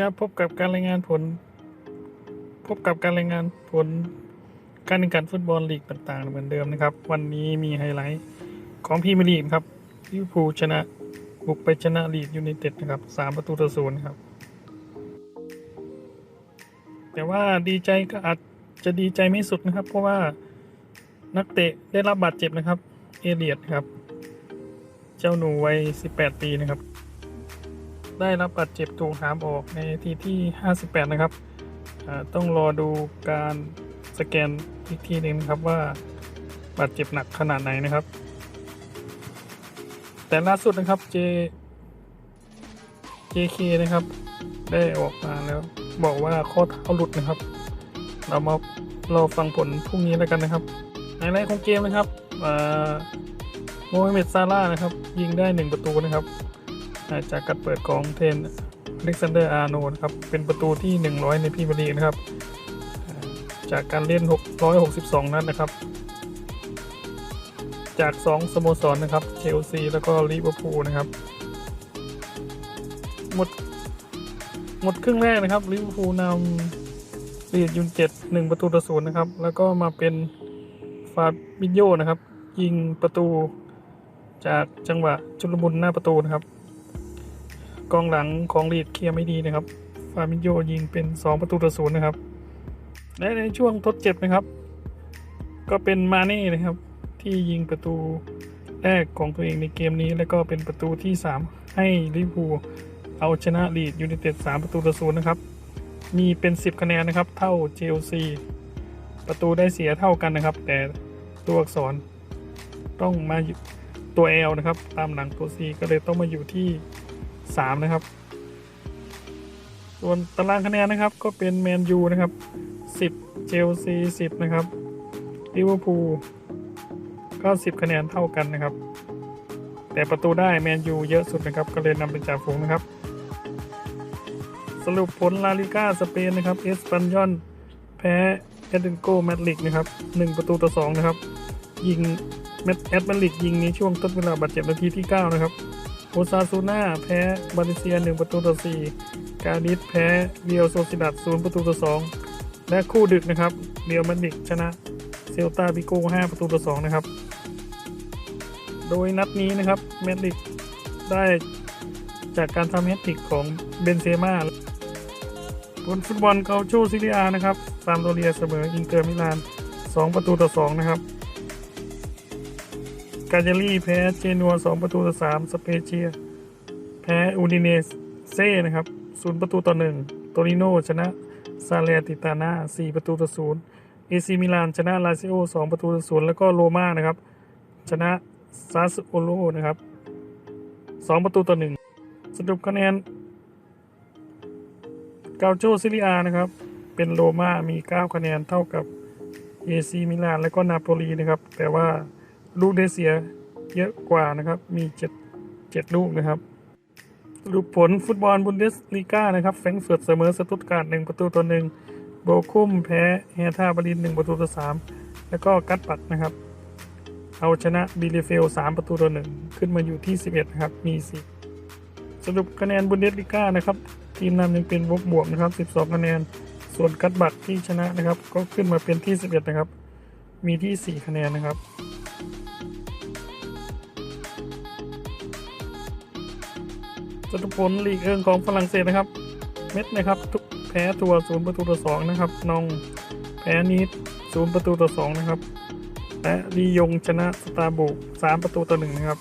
ครับพบกับการรายงานผล พบกับการรายงานผล การแข่งขันฟุตบอลลีกต่างๆ เหมือนเดิมนะครับ วันนี้มีไฮไลท์ของพรีเมียร์ลีกครับลิเวอร์พูลชนะบุกไปชนะลีดยูไนเต็ดนะครับสามประตูต่อศูนย์ครับ แต่ว่าดีใจก็อาจจะดีใจไม่สุดนะครับ เพราะว่านักเตะได้รับบาดเจ็บนะครับ เอเลียดครับ เจ้าหนูวัย 18 ปีนะครับ ได้รับบาดเจ็บถูกหามออกในทีที่ 58 นะครับ ต้องรอดูการสแกนอีกทีหนึ่งครับว่าบาดเจ็บหนักขนาดไหนนะครับ แต่ล่าสุดนะครับ J JK นะครับ ได้ออกมาแล้ว บอกว่าข้อเท้าหลุดนะครับ เรามารอฟังผลพรุ่งนี้แล้วกันนะครับในไลท์ของเกมนะครับอ่าโมฮัมเหม็ดซาร่านะครับ ยิงได้หนึ่งประตูนะครับ จากการเปิดของเทนอเล็กซานเดอร์อาร์โนนะครับ เป็นประตูที่ 100 ในพรีเมียร์ลีกนะครับ จากการเล่น 662 นัดนะครับ จาก 2 สโมสรนะครับ เชลซี แล้วก็ลิเวอร์พูลนะครับ หมด หมดครึ่งแรกนะครับ ลิเวอร์พูลนำลีดยูนเจ็ดหนึ่งประตูต่อศูนย์นะครับ แล้วก็มาเป็นฟาบิโยนะครับ ยิงประตูจากจังหวะชุลมุนหน้าประตูนะครับ กองหลังของลีดเคลียร์ไม่ดีนะครับ ฟามินโยยิงเป็น 2 ประตูต่อศูนย์นะครับ และในช่วงทดเจ็บนะครับ ก็เป็นมาเน่นะครับ ที่ยิงประตูแรกของตัวเองในเกมนี้ แล้วก็เป็นประตูที่ 3 ให้ลิเวอร์พูลเอาชนะลีดยูไนเต็ด3ประตูต่อศูนย์นะครับ มีเป็น 10 คะแนนนะครับ เท่าเชลซีประตูได้เสียเท่ากันนะครับ แต่ตัวอักษรต้องมาอยู่ตัว L นะครับ ตามหลังตัว C ก็เลยต้องมาอยู่ที่ 3 นะครับ ส่วนตารางคะแนนนะครับก็เป็นแมนยูนะครับ10เชลซี10 นะครับลิเวอร์พูลก็10คะแนนเท่ากันนะครับ แต่ประตูได้แมนยูเยอะสุดนะครับ ก็เลยนำเป็นจ่าฝูงนะครับ สรุปผลลาลิก้าสเปนนะครับเอสปันยอนแพ้เอเดนโกแมดลิกนะครับ1ประตูต่อ2นะครับ ยิงแมดแอดแมดลิกยิงในช่วงต้นเวลาบาดเจ็บนาทีที่ 9 นะครับ โอซาซูน่าแพ้บาเลเซีย1 ประตูต่อ 4 กาดิสแพ้เรียวโซซิดัด0ประตูต่อ 2 และคู่ดึกนะครับเรียวมันดิกชนะเซลตาบิโก5ประตูต่อ 2 นะครับ โดยนัดนี้นะครับแมดริกได้จากการทำแฮตติกของเบนเซม่าผลฟุตบอลเกาโชซิเลียนะครับซามโดเรียเสมออินเตอร์มิลาน 2 ประตูต่อ 2 นะครับ กาเจลี่แพ้เจนัว 2 ประตูต่อ 3 สเปเชีย แพ้อูดิเนเซ่นะครับ 0 ประตูต่อ 1 โตริโนชนะซาเลติตานา4ประตูต่อ 0 เอซีมิลานชนะลาซิโอ 2 ประตูต่อ 0 แล้วก็โรม่านะครับ ชนะซาสโอโลนะครับ 2 ประตูต่อ 1 สรุปคะแนนกาโจซิลิอานะครับ เป็นโรม่ามี 9 คะแนนเท่ากับเอซีมิลานและก็นาโปลีนะครับ แต่ว่า ลูกได้เสียเยอะกว่านะครับ มี7 7ลูกนะครับรุปผลฟุตบอลบุนเดสลีกานะครับแฟรงเฟิร์ตเสมอสตุตการ์ด1ประตูต่อ1โบคุมแพ้แฮท่าบริน1ประตูต่อ3แล้วก็กัตปัดนะครับ เอาชนะบิเลเฟล3ประตูต่อ1ขึ้นมาอยู่ที่11นะครับ มี10สรุปคะแนนบุนเดสลีกานะครับ ทีมนำยังเป็นบวกบวกนะครับ12คะแนน ส่วนกัตบัตที่ชนะนะครับ ก็ขึ้นมาเป็นที่11นะครับ มีที่4คะแนนนะครับ สรุปผลลีกเอิงของฝรั่งเศสนะครับ เม็ดนะครับ ทุกแพ้ตัวศูนย์ประตูต่อสองนะครับนองแพ้นีดศูนย์ประตูต่อสองนะครับ และลียงชนะสตาร์บุกสามประตูต่อหนึ่งนะครับ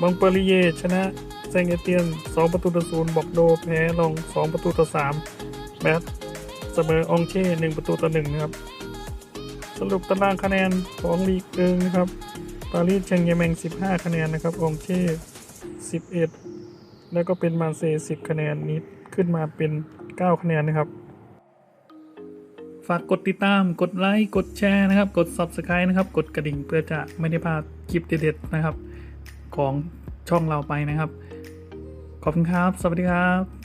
บองเปอริเยชนะเซงเอเตียนสองประตูต่อศูนย์บอกโดแพ้ลองสองประตูต่อสามแบทเสมอองเช่หนึ่งประตูต่อหนึ่งนะครับ สรุปตารางคะแนนของลีกเอิงนะครับปารีสแชงเยแมง 15 คะแนนนะครับองเช่ 11 แล้วก็เป็นมาเซ10 คะแนนนี้ขึ้นมาเป็น 9 คะแนนนะครับ ฝากกดติดตามกดไลค์กดแชร์นะครับ กด Subscribe นะครับ กดกระดิ่งเพื่อจะไม่ได้พลาดคลิปเด็ดๆนะครับ ของช่องเราไปนะครับ ขอบคุณครับ สวัสดีครับ